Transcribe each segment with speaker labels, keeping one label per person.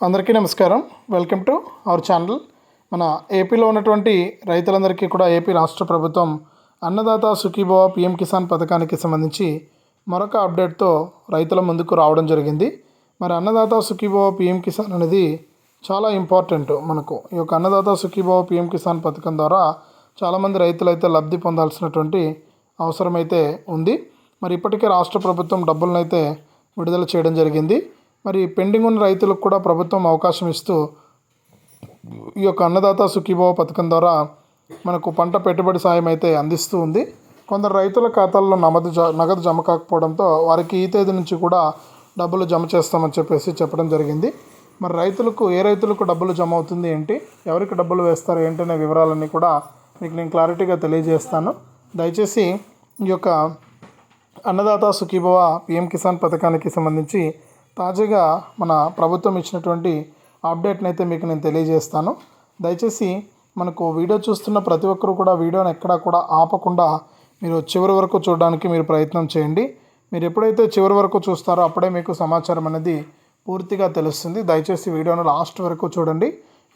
Speaker 1: అందరికీ నమస్కారం. Welcome to our channel మన ఏపీలో ఉన్నటువంటి రైతులందరికీ కూడా ఏపీ రాష్ట్ర ప్రభుత్వం అన్నదాత సుఖీభవ పిఎం కిసాన్ పథకానికి సంబంధించి మరొక అప్డేట్తో రైతుల ముందుకు రావడం జరిగింది. మరి అన్నదాత సుఖీభవ పిఎం కిసాన్ అనేది చాలా ఇంపార్టెంట్ మనకు. ఈ యొక్క అన్నదాత సుఖీభవ పిఎం కిసాన్ పథకం ద్వారా చాలామంది రైతులు అయితే లబ్ధి పొందాల్సినటువంటి అవసరమైతే ఉంది. మరి ఇప్పటికే రాష్ట్ర ప్రభుత్వం డబ్బులను అయితే విడుదల చేయడం జరిగింది. మరి పెండింగ్ ఉన్న రైతులకు కూడా ప్రభుత్వం అవకాశం ఇస్తూ ఈ యొక్క అన్నదాత సుఖీభావ పథకం ద్వారా మనకు పంట పెట్టుబడి సాయం అయితే అందిస్తూ ఉంది. కొందరు రైతుల ఖాతాల్లో నమదు జ నగదు జమ కాకపోవడంతో వారికి ఈ తేదీ నుంచి కూడా డబ్బులు జమ చేస్తామని చెప్పేసి చెప్పడం జరిగింది. మరి రైతులకు ఏ రైతులకు డబ్బులు జమ అవుతుంది ఏంటి? ఎవరికి డబ్బులు వేస్తారు ఏంటి అనే వివరాలన్నీ కూడా మీకు నేను క్లారిటీగా తెలియజేస్తాను. దయచేసి ఈ యొక్క అన్నదాత సుఖీభవ పిఎం కిసాన్ పథకానికి సంబంధించి తాజాగా మన ప్రభుత్వం ఇచ్చినటువంటి అప్డేట్ని అయితే మీకు నేను తెలియజేస్తాను. దయచేసి మనకు వీడియో చూస్తున్న ప్రతి ఒక్కరూ కూడా వీడియోని ఎక్కడా కూడా ఆపకుండా మీరు చివరి వరకు చూడడానికి మీరు ప్రయత్నం చేయండి. మీరు ఎప్పుడైతే చివరి వరకు చూస్తారో అప్పుడే మీకు సమాచారం అనేది పూర్తిగా తెలుస్తుంది. దయచేసి వీడియోను లాస్ట్ వరకు చూడండి.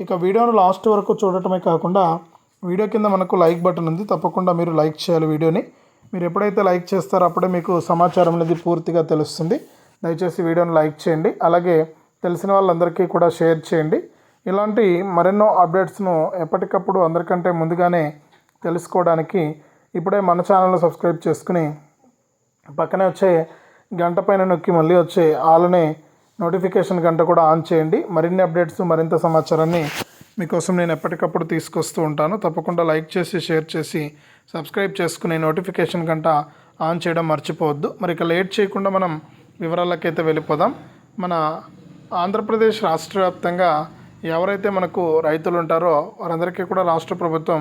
Speaker 1: ఇక వీడియోను లాస్ట్ వరకు చూడటమే కాకుండా వీడియో కింద మనకు లైక్ బటన్ ఉంది. తప్పకుండా మీరు లైక్ చేయాలి వీడియోని. మీరు ఎప్పుడైతే లైక్ చేస్తారో అప్పుడే మీకు సమాచారం అనేది పూర్తిగా తెలుస్తుంది. దయచేసి వీడియోని లైక్ చేయండి. అలాగే తెలిసిన వాళ్ళందరికీ కూడా షేర్ చేయండి. ఇలాంటి మరెన్నో అప్డేట్స్ను ఎప్పటికప్పుడు అందరికంటే ముందుగానే తెలుసుకోవడానికి ఇప్పుడే మన ఛానల్ను సబ్స్క్రైబ్ చేసుకుని పక్కనే వచ్చే గంట పైన నొక్కి మళ్ళీ వచ్చే ఆలనే నోటిఫికేషన్ గంట కూడా ఆన్ చేయండి. మరిన్ని అప్డేట్స్ మరింత సమాచారాన్ని మీకోసం నేను ఎప్పటికప్పుడు తీసుకొస్తూ ఉంటాను. తప్పకుండా లైక్ చేసి షేర్ చేసి సబ్స్క్రైబ్ చేసుకుని నోటిఫికేషన్ గంట ఆన్ చేయడం మర్చిపోవద్దు. మరి ఇక లేట్ చేయకుండా మనం వివరాలకైతే వెళ్ళిపోదాం. మన ఆంధ్రప్రదేశ్ రాష్ట్ర వ్యాప్తంగా ఎవరైతే మనకు రైతులు ఉంటారో వారందరికీ కూడా రాష్ట్ర ప్రభుత్వం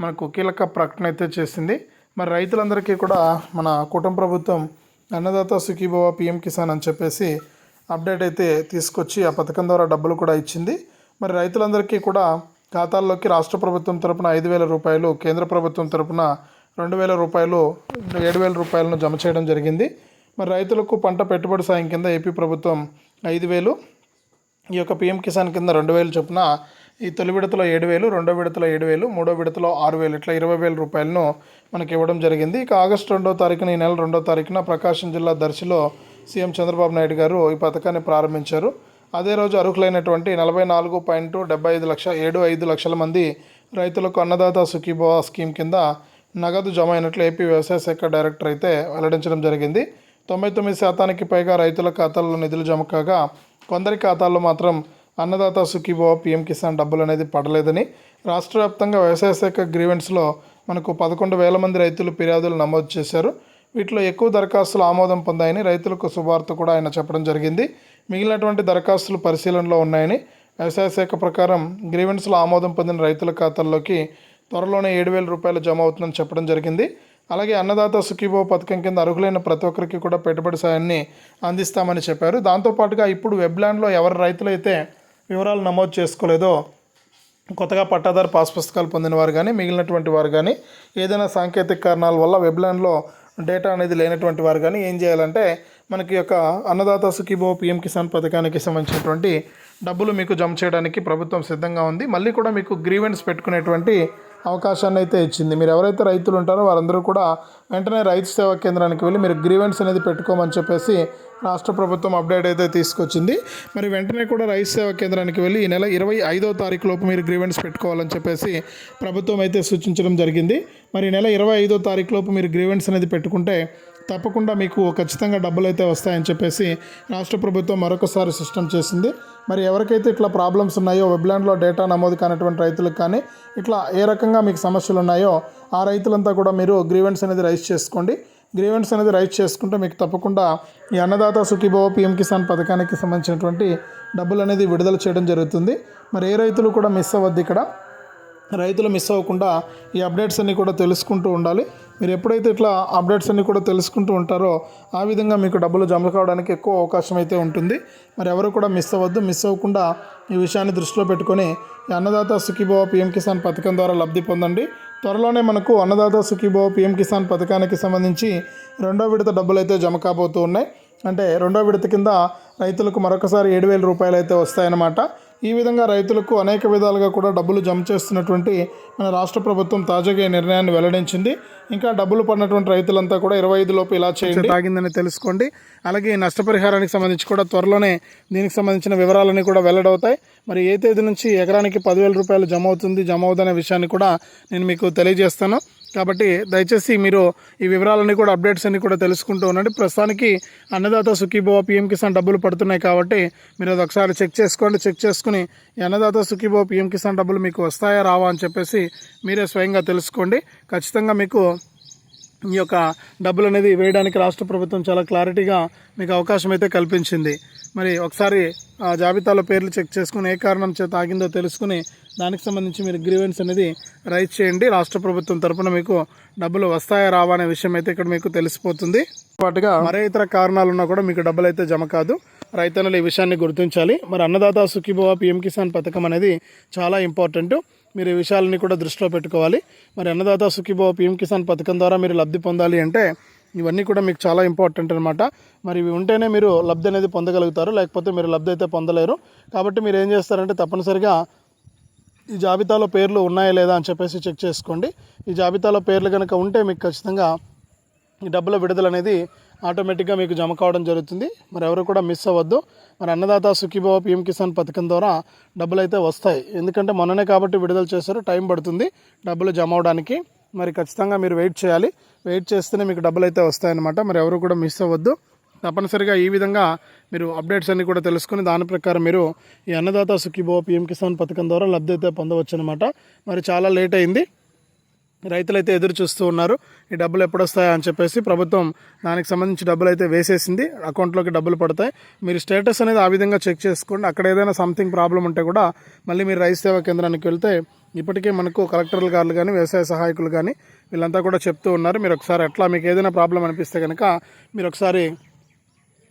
Speaker 1: మనకు కీలక ప్రకటన అయితే చేసింది. మరి రైతులందరికీ కూడా మన కుటుంబ ప్రభుత్వం అన్నదాత సుఖీభవ పిఎం కిసాన్ అని చెప్పేసి అప్డేట్ అయితే తీసుకొచ్చి ఆ పథకం ద్వారా డబ్బులు కూడా ఇచ్చింది. మరి రైతులందరికీ కూడా ఖాతాల్లోకి రాష్ట్ర ప్రభుత్వం తరపున ఐదు వేల రూపాయలు కేంద్ర ప్రభుత్వం తరపున రెండు వేల రూపాయలు ఏడు వేల రూపాయలను జమ చేయడం జరిగింది. మరి రైతులకు పంట పెట్టుబడి సాయం కింద ఏపీ ప్రభుత్వం ఐదు వేలు ఈ యొక్క పిఎం కిసాన్ కింద రెండు వేలు చొప్పున ఈ తొలి విడతలో ఏడు వేలు రెండో విడతలో ఏడు వేలు మూడో విడతలో ఆరు వేలు ఇట్లా ఇరవై వేల రూపాయలను మనకి ఇవ్వడం జరిగింది. ఇక ఆగస్టు రెండో తారీఖున ఈ నెల రెండో తారీఖున ప్రకాశం జిల్లా దర్శిలో సీఎం చంద్రబాబు నాయుడు గారు ఈ పథకాన్ని ప్రారంభించారు. అదే రోజు అర్హులైనటువంటి నలభై నాలుగు పాయింట్ డెబ్బై ఐదు లక్ష ఏడు ఐదు లక్షల మంది రైతులకు అన్నదాత సుఖీభవ స్కీమ్ కింద నగదు జమ అయినట్లు ఏపీ వ్యవసాయ శాఖ డైరెక్టర్ అయితే వెల్లడించడం జరిగింది. తొంభై తొమ్మిది శాతానికి పైగా రైతుల ఖాతాల్లో నిధులు జమ కాగా కొందరి ఖాతాల్లో మాత్రం అన్నదాత సుఖీభవ పిఎం కిసాన్ డబ్బులు అనేది పడలేదని. రాష్ట్ర వ్యాప్తంగా వ్యవసాయ శాఖ గ్రీవెంట్స్లో మనకు పదకొండు వేల మంది రైతులు ఫిర్యాదులు నమోదు చేశారు. వీటిలో ఎక్కువ దరఖాస్తులు ఆమోదం పొందాయని రైతులకు శుభార్త కూడా ఆయన చెప్పడం జరిగింది. మిగిలినటువంటి దరఖాస్తులు పరిశీలనలో ఉన్నాయని వ్యవసాయ శాఖ ప్రకారం గ్రీవెన్స్లో ఆమోదం పొందిన రైతుల ఖాతాల్లోకి త్వరలోనే ఏడు వేల రూపాయలు జమ అవుతుందని చెప్పడం జరిగింది. అలాగే అన్నదాత సుఖీభవ పథకం కింద అర్హులైన ప్రతి ఒక్కరికి కూడా పెట్టుబడి సాయాన్ని అందిస్తామని చెప్పారు. దాంతోపాటుగా ఇప్పుడు వెబ్లాండ్లో ఎవరి రైతులైతే వివరాలు నమోదు చేసుకోలేదో కొత్తగా పట్టాదారు పాస్ పుస్తకాలు పొందిన వారు కానీ మిగిలినటువంటి వారు కానీ ఏదైనా సాంకేతిక కారణాల వల్ల వెబ్లాండ్లో డేటా అనేది లేనటువంటి వారు కానీ ఏం చేయాలంటే మనకి యొక్క అన్నదాత సుఖీభో పిఎం కిసాన్ పథకానికి సంబంధించినటువంటి డబ్బులు మీకు జమ చేయడానికి ప్రభుత్వం సిద్ధంగా ఉంది. మళ్ళీ కూడా మీకు గ్రీవెన్స్ పెట్టుకునేటువంటి అవకాశాన్ని అయితే ఇచ్చింది. మీరు ఎవరైతే రైతులు ఉంటారో వారందరూ కూడా వెంటనే రైతు సేవా కేంద్రానికి వెళ్ళి మీరు గ్రీవెన్స్ అనేది పెట్టుకోమని చెప్పేసి రాష్ట్ర ప్రభుత్వం అప్డేట్ అయితే తీసుకొచ్చింది. మరి వెంటనే కూడా రైతు సేవా కేంద్రానికి వెళ్ళి ఈ నెల ఇరవై ఐదో తారీఖు లోపు మీరు గ్రీవెన్స్ పెట్టుకోవాలని చెప్పేసి ప్రభుత్వం అయితే సూచించడం జరిగింది. మరి నెల ఇరవై ఐదో తారీఖు లోపు మీరు గ్రీవెన్స్ అనేది పెట్టుకుంటే తప్పకుండా మీకు ఖచ్చితంగా డబ్బులు అయితే వస్తాయని చెప్పేసి రాష్ట్ర ప్రభుత్వం మరొకసారి సిస్టమ్ చేసింది. మరి ఎవరికైతే ఇట్లా ప్రాబ్లమ్స్ ఉన్నాయో వెబ్లాండ్లో డేటా నమోదు కానటువంటి రైతులకు కానీ ఇట్లా ఏ రకంగా మీకు సమస్యలు ఉన్నాయో ఆ రైతులంతా కూడా మీరు గ్రీవెన్స్ అనేది రైజ్ చేసుకోండి. గ్రీవెన్స్ అనేది రైజ్ చేసుకుంటే మీకు తప్పకుండా ఈ అన్నదాత సుఖీభవ పిఎం కిసాన్ పథకానికి సంబంధించినటువంటి డబ్బులు అనేది విడుదల చేయడం జరుగుతుంది. మరి ఏ రైతులు కూడా మిస్ అవ్వద్దు ఇక్కడ. రైతులు మిస్ అవ్వకుండా ఈ అప్డేట్స్ అన్నీ కూడా తెలుసుకుంటూ ఉండాలి. మీరు ఎప్పుడైతే ఇట్లా అప్డేట్స్ అన్నీ కూడా తెలుసుకుంటూ ఉంటారో ఆ విధంగా మీకు డబ్బులు జమ కావడానికి ఎక్కువ అవకాశం అయితే ఉంటుంది. మరి ఎవరు కూడా మిస్ అవ్వద్దు. మిస్ అవ్వకుండా ఈ విషయాన్ని దృష్టిలో పెట్టుకొని ఈ అన్నదాత సుఖీభవ పిఎం కిసాన్ పథకం ద్వారా లబ్ధి పొందండి. త్వరలోనే మనకు అన్నదాత సుఖీభవ పిఎం కిసాన్ పథకానికి సంబంధించి రెండో విడత డబ్బులు అయితే జమ కాబోతూ ఉన్నాయి. అంటే రెండో విడత కింద రైతులకు మరొకసారి ఏడు వేల రూపాయలు అయితే వస్తాయన్నమాట. ఈ విధంగా రైతులకు అనేక విధాలుగా కూడా డబ్బులు జమ చేస్తున్నటువంటి మన రాష్ట్ర ప్రభుత్వం తాజాగా ఈ నిర్ణయాన్ని వెల్లడించింది. ఇంకా డబ్బులు పడినటువంటి రైతులంతా కూడా ఇరవై ఐదు లోపు ఇలా చేయండి. తాగిందని తెలుసుకోండి. అలాగే నష్టపరిహారానికి సంబంధించి కూడా త్వరలోనే దీనికి సంబంధించిన వివరాలన్నీ కూడా వెల్లడవుతాయి. మరి ఏ తేదీ నుంచి ఎకరానికి పదివేల రూపాయలు జమ అవుతుంది జమ అవుతుందనే విషయాన్ని కూడా నేను మీకు తెలియజేస్తాను. కాబట్టి దయచేసి మీరు ఈ వివరాలన్నీ కూడా అప్డేట్స్ అన్ని కూడా తెలుసుకుంటూ ఉండండి. ప్రస్తుతానికి అన్నదాత సుఖీభవ పిఎం కిసాన్ డబ్బులు పడుతున్నాయి కాబట్టి మీరు అది ఒకసారి చెక్ చేసుకోండి. చెక్ చేసుకుని అన్నదాత సుఖీభవ పిఎం కిసాన్ డబ్బులు మీకు వస్తాయా రావా అని చెప్పేసి మీరే స్వయంగా తెలుసుకోండి. ఖచ్చితంగా మీకు ఈ యొక్క డబ్బులు అనేది వేయడానికి రాష్ట్ర ప్రభుత్వం చాలా క్లారిటీగా మీకు అవకాశం అయితే కల్పించింది. మరి ఒకసారి ఆ జాబితాలో పేర్లు చెక్ చేసుకుని ఏ కారణం చేత ఆగిందో తెలుసుకుని దానికి సంబంధించి మీరు గ్రీవెన్స్ అనేది రైట్ చేయండి. రాష్ట్ర ప్రభుత్వం తరపున మీకు డబ్బులు వస్తాయా రావా అనే విషయం అయితే ఇక్కడ మీకు తెలిసిపోతుంది. పాటుగా మరే ఇతర కారణాలు ఉన్నా కూడా మీకు డబ్బులు అయితే జమ కాదు. రైతన్నలు ఈ విషయాన్ని గుర్తించాలి. మరి అన్నదాత సుఖీభవ పిఎం కిసాన్ పథకం అనేది చాలా ఇంపార్టెంట్. మీరు ఈ విషయాలని కూడా దృష్టిలో పెట్టుకోవాలి. మరి అన్నదాత సుఖీభవ పిఎం కిసాన్ పథకం ద్వారా మీరు లబ్ధి పొందాలి అంటే ఇవన్నీ కూడా మీకు చాలా ఇంపార్టెంట్ అనమాట మరి ఇవి ఉంటేనే మీరు లబ్ధి అనేది పొందగలుగుతారు. లేకపోతే మీరు లబ్ధి అయితే పొందలేరు. కాబట్టి మీరు ఏం చేస్తారంటే తప్పనిసరిగా ఈ జాబితాలో పేర్లు ఉన్నాయా లేదా అని చెప్పేసి చెక్ చేసుకోండి. ఈ జాబితాలో పేర్లు కనుక ఉంటే మీకు ఖచ్చితంగా ఈ డబ్బుల విడుదల అనేది ఆటోమేటిక్గా మీకు జమ కావడం జరుగుతుంది. మరి ఎవరు కూడా మిస్ అవ్వద్దు. మరి అన్నదాత సుఖీభవ పిఎం కిసాన్ పథకం ద్వారా డబ్బులు అయితే వస్తాయి. ఎందుకంటే మొన్ననే కాబట్టి విడుదల చేశారు. టైం పడుతుంది డబ్బులు జమ అవడానికి. మరి ఖచ్చితంగా మీరు వెయిట్ చేయాలి. వెయిట్ చేస్తేనే మీకు డబ్బులు అయితే వస్తాయన్నమాట. మరి ఎవరు కూడా మిస్ అవ్వద్దు. తప్పనిసరిగా ఈ విధంగా మీరు అప్డేట్స్ అన్ని కూడా తెలుసుకుని దాని ప్రకారం మీరు ఈ అన్నదాత సుఖీభవ పిఎం కిసాన్ పథకం ద్వారా లబ్ధి అయితే పొందవచ్చు అనమాట మరి చాలా లేట్ అయింది. రైతులైతే ఎదురు చూస్తూ ఉన్నారు. ఈ డబ్బులు ఎప్పుడు వస్తాయా అని చెప్పేసి ప్రభుత్వం దానికి సంబంధించి డబ్బులు అయితే వేసేసింది. అకౌంట్లోకి డబ్బులు పడతాయి. మీరు స్టేటస్ అనేది ఆ విధంగా చెక్ చేసుకోండి. అక్కడ ఏదైనా సంథింగ్ ప్రాబ్లం ఉంటే కూడా మళ్ళీ మీరు రైతు సేవా కేంద్రానికి వెళ్తే ఇప్పటికే మనకు కలెక్టర్లు గారు కానీ వ్యవసాయ సహాయకులు కానీ వీళ్ళంతా కూడా చెప్తూ ఉన్నారు. మీరు ఒకసారి ఎట్లా మీకు ఏదైనా ప్రాబ్లం అనిపిస్తే కనుక మీరు ఒకసారి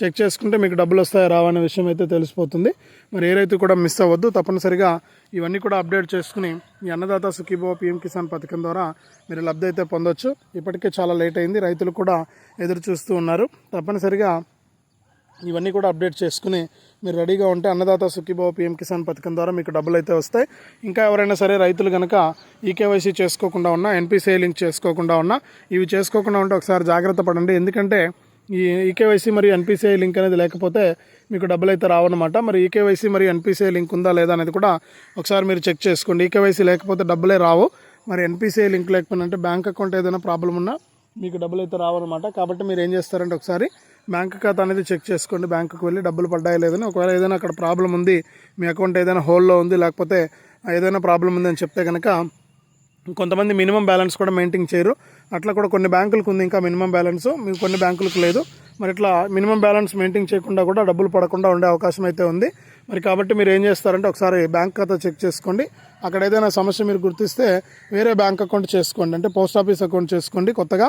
Speaker 1: చెక్ చేసుకుంటే మీకు డబ్బులు వస్తాయా రావా అనే విషయం అయితే తెలిసిపోతుంది. మరి ఏ రైతు కూడా మిస్ అవ్వద్దు. తప్పనిసరిగా ఇవన్నీ కూడా అప్డేట్ చేసుకుని ఈ అన్నదాత సుఖీభవ పిఎం కిసాన్ పథకం ద్వారా మీరు లబ్ధి అయితే పొందొచ్చు. ఇప్పటికే చాలా లేట్ అయింది. రైతులు కూడా ఎదురు చూస్తూ ఉన్నారు. తప్పనిసరిగా ఇవన్నీ కూడా అప్డేట్ చేసుకుని మీరు రెడీగా ఉంటే అన్నదాత సుఖీభావ పిఎం కిసాన్ పథకం ద్వారా మీకు డబ్బులు అయితే వస్తాయి. ఇంకా ఎవరైనా సరే రైతులు కనుక ఈకేవైసీ చేసుకోకుండా ఉన్నా ఎన్పిసిఐ లింక్ చేసుకోకుండా ఉన్నా ఇవి చేసుకోకుండా ఉంటే ఒకసారి జాగ్రత్త పడండి. ఎందుకంటే ఈ ఈకేవైసీ మరియు ఎన్పిసిఐ లింక్ అనేది లేకపోతే మీకు డబ్బులు అయితే రావన్నమాట. మరి ఈకేవైసీ మరియు ఎన్పిసిఐ లింక్ ఉందా లేదా అనేది కూడా ఒకసారి మీరు చెక్ చేసుకోండి. ఈకేవైసీ లేకపోతే డబ్బులే రావు. మరి ఎన్పిసిఐ లింక్ లేకపోయినా అంటే బ్యాంక్ అకౌంట్ ఏదైనా ప్రాబ్లం ఉన్నా మీకు డబ్బులు అయితే రావన్నమాట. కాబట్టి మీరు ఏం చేస్తారంటే ఒకసారి బ్యాంక్ ఖాతా అనేది చెక్ చేసుకోండి. బ్యాంకుకి వెళ్ళి డబ్బులు పడ్డాయి లేదని. ఒకవేళ ఏదైనా అక్కడ ప్రాబ్లం ఉంది మీ అకౌంట్ ఏదైనా హోల్లో ఉంది లేకపోతే ఏదైనా ప్రాబ్లం ఉంది అని చెప్తే కనుక కొంతమంది మినిమం బ్యాలెన్స్ కూడా మెయింటైన్ చేయరు. అట్లా కూడా కొన్ని బ్యాంకులకు ఉంది ఇంకా మినిమం బ్యాలెన్స్. మీకు కొన్ని బ్యాంకులకు లేదు. మరి ఇట్లా మినిమం బ్యాలెన్స్ మెయింటైన్ చేయకుండా కూడా డబ్బులు పడకుండా ఉండే అవకాశం అయితే ఉంది. మరి కాబట్టి మీరు ఏం చేస్తారంటే ఒకసారి బ్యాంక్ ఖాతా చెక్ చేసుకోండి. అక్కడ ఏదైనా సమస్య మీరు గుర్తిస్తే వేరే బ్యాంక్ అకౌంట్ చేసుకోండి. అంటే పోస్ట్ ఆఫీస్ అకౌంట్ చేసుకోండి కొత్తగా.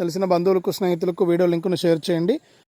Speaker 1: తెలిసిన బంధువులకు స్నేహితులకు వీడియో లింకును షేర్ చేయండి.